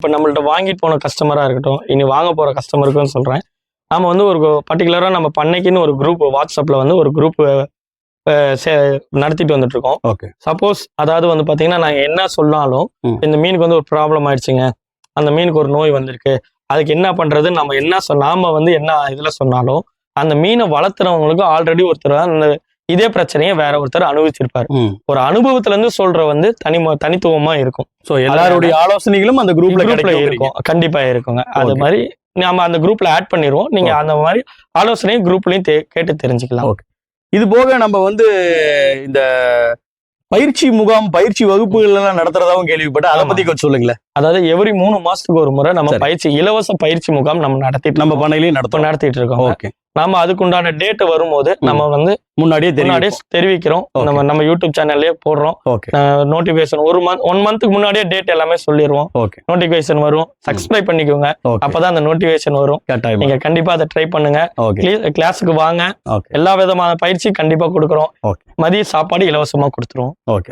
இப்போ நம்மள்ட்ட வாங்கிட்டு போன கஸ்டமராக இருக்கட்டும் இனி வாங்க போகிற கஸ்டமருக்கும் சொல்கிறேன் நாம வந்து ஒரு பர்டிகுலராக நம்ம பண்ணைக்குன்னு ஒரு குரூப் வாட்ஸ்அப்பில் வந்து ஒரு குரூப் நடத்திட்டு வந்துட்டு இருக்கோம். ஓகே சப்போஸ் அதாவது வந்து பார்த்தீங்கன்னா நாங்கள் என்ன சொன்னாலும். இந்த மீனுக்கு வந்து ஒரு ப்ராப்ளம் ஆயிடுச்சுங்க. அந்த மீனுக்கு ஒரு நோய் வந்திருக்கு. அதுக்கு என்ன பண்றது? நம்ம என்ன சொ நாம வந்து என்ன இதுல சொன்னாலும் அந்த மீனை வளர்த்துறவங்களுக்கு ஆல்ரெடி ஒருத்தர் அந்த இதே பிரச்சனையை வேற ஒருத்தர் அனுபவிச்சிருப்பாரு. ஒரு அனுபவத்துல இருந்து சொல்ற வந்து தனி தனித்துவமா இருக்கும். சோ எல்லாருடைய ஆலோசனைகளும் அந்த குரூப்ல இருக்கும். கண்டிப்பா இருக்குங்க. அது. மாதிரி நாம அந்த குரூப்ல ஆட் பண்ணிடுவோம் நீங்க அந்த மாதிரி ஆலோசனையும் குரூப்லயும் கேட்டு தெரிஞ்சுக்கலாம். இது போக நம்ம வந்து இந்த பயிற்சி முகாம் பயிற்சி வகுப்புகள் எல்லாம் நடத்துறதாவும் கேள்விப்பட்டேன். அதை. பத்தி கொஞ்சம் சொல்லுங்களேன். அதாவது எவ்ரி மூணு மாசத்துக்கு ஒரு முறை நம்ம. பயிற்சி இலவச பயிற்சி முகாம் நம்ம நடத்திட்டு நம்ம பண்ணையிலையும் இப்ப நடத்துறோம். நடத்திட்டு இருக்கோம் ஓகே நாம அதுக்குண்டான டேட் வரும்போது. நம்ம வந்து முன்னாடியே முன்னாடியே தெரிவிக்கிறோம். நம்ம நம்ம யூடியூப் சேனல்லே போடுறோம். நோட்டிபிகேஷன் ஒரு மந்த் ஒன் மந்த்துக்கு முன்னாடியே டேட் எல்லாமே சொல்லிடுவோம் நோட்டிபிகேஷன் வரும். சப்ஸ்கிரைப் பண்ணிக்கோங்க. அப்பதான் அந்த நோட்டிபிகேஷன் வரும். நீங்க கண்டிப்பா அதை ட்ரை பண்ணுங்க. கிளாஸுக்கு வாங்க. எல்லா விதமான பயிற்சி கண்டிப்பா கொடுக்குறோம். மதிய சாப்பாடு இலவசமா கொடுத்துருவோம். ஓகே